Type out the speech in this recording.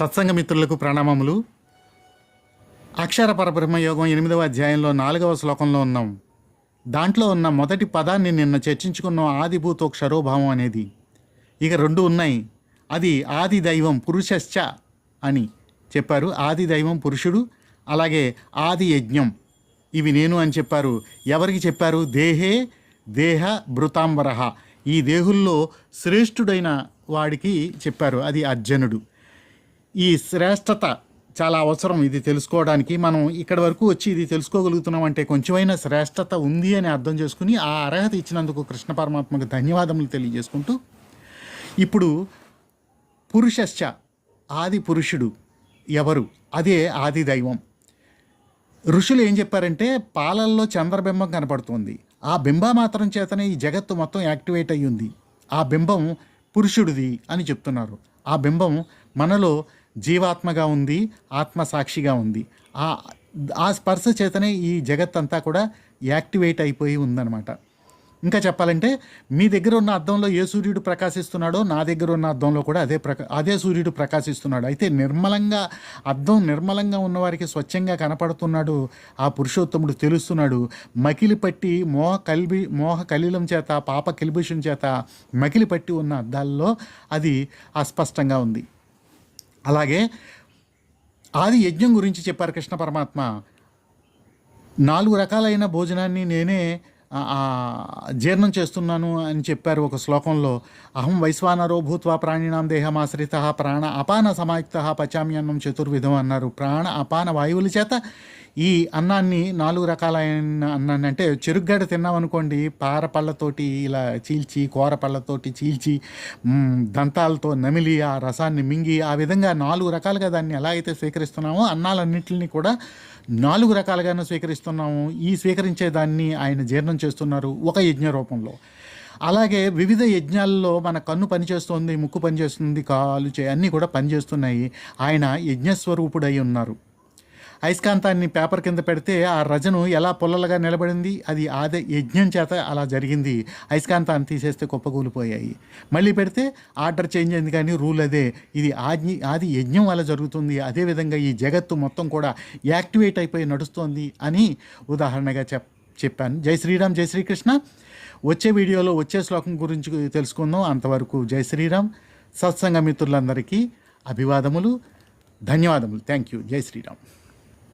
సత్సంగ మిత్రులకు ప్రణామములు. అక్షర పరబ్రహ్మ యోగం ఎనిమిదవ అధ్యాయంలో నాలుగవ శ్లోకంలో ఉన్నాం. దాంట్లో ఉన్న మొదటి పదాన్ని నిన్న చర్చించుకున్న ఆదిభూతో క్షరోభావం అనేది. ఇక రెండు ఉన్నాయి. అది ఆది దైవం పురుషశ్చ అని చెప్పారు. ఆది దైవం పురుషుడు అలాగే ఆది యజ్ఞం. ఇవి నేను అని చెప్పారు. ఎవరికి చెప్పారు? దేహే దేహ భృతాంబరహ ఈ దేహుల్లో శ్రేష్ఠుడైన వాడికి చెప్పారు. అది అర్జునుడు. ఈ శ్రేష్టత చాలా అవసరం ఇది తెలుసుకోవడానికి. మనం ఇక్కడి వరకు వచ్చి ఇది తెలుసుకోగలుగుతున్నాం అంటే కొంచెమైనా శ్రేష్టత ఉంది అని అర్థం చేసుకుని ఆ అర్హత ఇచ్చినందుకు కృష్ణ పరమాత్మకు ధన్యవాదములు తెలియజేసుకుంటూ ఇప్పుడు పురుషశ్చ ఆది పురుషుడు ఎవరు? అదే ఆది దైవం. ఋషులు ఏం చెప్పారంటే పాలల్లో చంద్రబింబం కనపడుతుంది. ఆ బింబ మాత్రం చేతనే ఈ జగత్తు మొత్తం యాక్టివేట్ అయ్యింది. ఆ బింబం పురుషుడిది అని చెప్తున్నారు. ఆ బింబం మనలో జీవాత్మగా ఉంది ఆత్మ సాక్షిగా ఉంది. ఆ ఆ స్పర్శ చేతనే ఈ జగత్ అంతా కూడా యాక్టివేట్ అయిపోయి ఉందన్నమాట. ఇంకా చెప్పాలంటే మీ దగ్గర ఉన్న అద్దంలో ఏ సూర్యుడు ప్రకాశిస్తున్నాడో నా దగ్గర ఉన్న అద్దంలో కూడా అదే ప్రకా అదే సూర్యుడు ప్రకాశిస్తున్నాడు. అయితే నిర్మలంగా అద్దం నిర్మలంగా ఉన్నవారికి స్వచ్ఛంగా కనపడుతున్నాడు ఆ పురుషోత్తముడు తెలుస్తున్నాడు మకిలి పట్టి మోహ కలిబి మోహ కలిలం చేత పాప కిలిబిషం చేత మకిలి పట్టి ఉన్న అద్దాల్లో అది అస్పష్టంగా ఉంది. అలాగే ఆది యజ్ఞం గురించి చెప్పారు కృష్ణ పరమాత్మ. నాలుగు రకాలైన భోజనాన్ని నేనే జీర్ణం చేస్తున్నాను అని చెప్పారు ఒక శ్లోకంలో. అహం వైశ్వానరో భూత్వా ప్రాణినాం దేహమాశ్రిత ప్రాణ అపాన సమాయుక్త పచామ్యన్నం చతుర్విధం అన్నారు. ప్రాణ అపాన వాయువుల చేత ఈ అన్నాన్ని నాలుగు రకాలైన అన్నాన్ని అంటే చెరుగ్గడ తిన్నామనుకోండి పార పళ్ళతోటి ఇలా చీల్చి కూర పళ్ళతోటి చీల్చి దంతాలతో నమిలి ఆ రసాన్ని మింగి ఆ విధంగా నాలుగు రకాలుగా దాన్ని ఎలా అయితే స్వీకరిస్తున్నామో అన్నాలన్నింటిని కూడా నాలుగు రకాలుగానే స్వీకరిస్తున్నాము. ఈ స్వీకరించే దాన్ని ఆయన జీర్ణం చేస్తున్నారు ఒక యజ్ఞ రూపంలో. అలాగే వివిధ యజ్ఞాల్లో మన కన్ను పనిచేస్తుంది ముక్కు పనిచేస్తుంది కాలు చే అన్నీ కూడా పనిచేస్తున్నాయి. ఆయన యజ్ఞస్వరూపుడై ఉన్నారు. అయస్కాంతాన్ని పేపర్ కింద పెడితే ఆ రజను ఎలా పుల్లలుగా నిలబడింది? అది ఆదే యజ్ఞం చేత అలా జరిగింది. అయస్కాంతాన్ని తీసేస్తే కుప్పకూలిపోయాయి. మళ్ళీ పెడితే ఆర్డర్ చేంజ్ అయింది కానీ రూల్ అదే. ఇది ఆజ్ఞ ఆది యజ్ఞం వల్ల జరుగుతుంది. అదేవిధంగా ఈ జగత్తు మొత్తం కూడా యాక్టివేట్ అయిపోయి నడుస్తోంది అని ఉదాహరణగా చెప్ చెప్పాను. జై శ్రీరామ్ జై శ్రీకృష్ణ. వచ్చే వీడియోలో వచ్చే శ్లోకం గురించి తెలుసుకుందాం. అంతవరకు జై శ్రీరామ్. సత్సంగ మిత్రులందరికీ అభివాదములు ధన్యవాదములు. Thank you. జై శ్రీరామ్.